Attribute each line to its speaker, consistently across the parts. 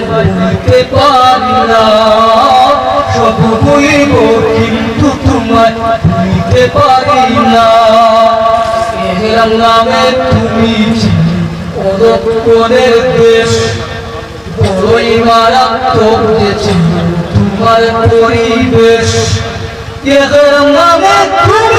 Speaker 1: কোথায় পারি না সব কিন্তু তোমায় পারি না নামে তুমি দেশ, বড়ই মারাত্মক তোমার পরিবেশ। নামে তুমি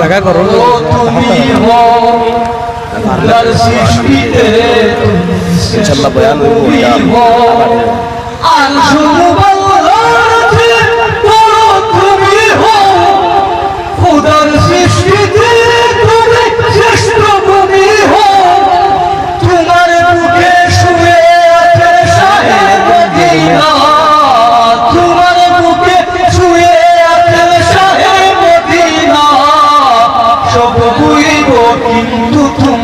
Speaker 2: জায়গা করো।
Speaker 1: ইনশাল্লাহ বয়ান হইব আর শুধু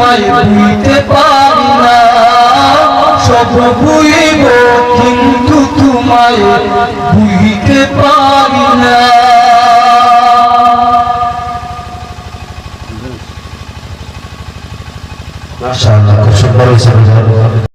Speaker 1: তোমায় ভুলতে পারি না। সব ভুলিব কিন্তু তোমায় ভুলতে পারি না।
Speaker 3: মাশাআল্লাহ খুব সুন্দর